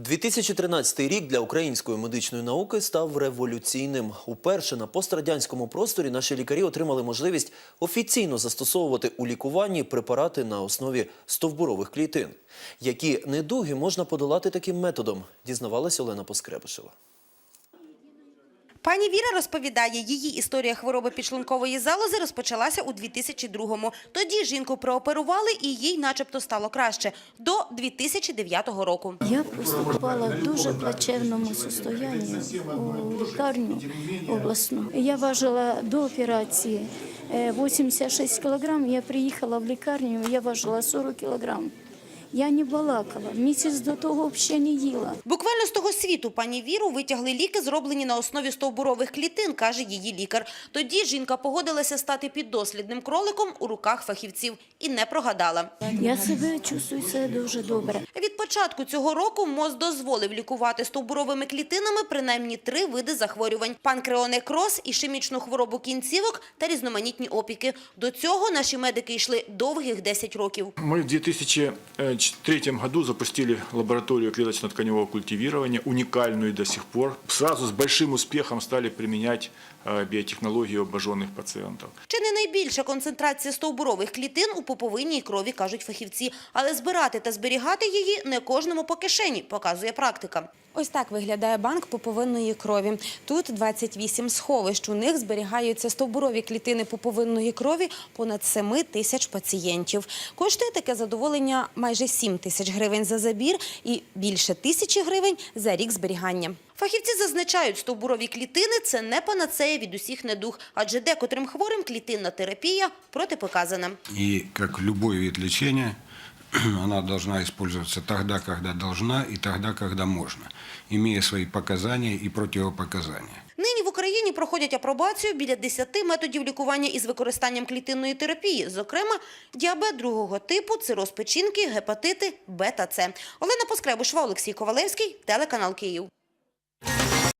2013 рік для української медичної науки став революційним. Уперше на пострадянському просторі наші лікарі отримали можливість офіційно застосовувати у лікуванні препарати на основі стовбурових клітин. Які недуги можна подолати таким методом, дізнавалася Олена Поскребишева. Пані Віра розповідає, її історія хвороби підшлункової залози розпочалася у 2002-му. Тоді жінку прооперували і їй начебто стало краще. До 2009 року. Я поступала в дуже плачевному состоянні у лікарню обласну. Я важила до операції е, 86 кілограм. Я приїхала в лікарню, я важила 40 кілограм. Я не балакала, місяць до того взагалі не їла. Буквально з того світу пані Віру витягли ліки, зроблені на основі стовбурових клітин, каже її лікар. Тоді жінка погодилася стати піддослідним кроликом у руках фахівців і не прогадала. Я себе чувствую себе дуже добре Від початку цього року МОЗ дозволив лікувати стовбуровими клітинами принаймні три види захворювань – панкреонекроз, ішемічну хворобу кінцівок та різноманітні опіки. До цього наші медики йшли довгих 10 років. Мы в 2003 году запустили лабораторию клеточно-тканевого культивирования, уникальную до сих пор. Сразу с большим успехом стали применять э, биотехнологию обожженных пациентов. Чи не найбільша концентрація стовбурових клітин у пуповинній крові, кажуть фахівці. Але збирати та зберігати її не кожному по кишені, показує практика. Ось так виглядає банк пуповинної крові. Тут 28 сховищ. У них зберігаються стовбурові клітини пуповинної крові понад 7 тисяч пацієнтів. Коштує таке задоволення майже 7 тисяч гривень за забір і більше тисячі гривень за рік зберігання. Фахівці зазначають, стовбурові клітини – це не панацея від усіх недуг, адже декотрим хворим клітинна терапія протипоказана. И как любой вид лечения, она должна использоваться тогда, когда должна, и тогда, когда можно, имея свои показания и противопоказания. Нині в Україні проходять апробацію біля 10 методів лікування із використанням клітинної терапії, зокрема діабет другого типу, цироз печінки, гепатити, Б та С. Олена Поскребушва, Олексій Ковалевський, телеканал Київ.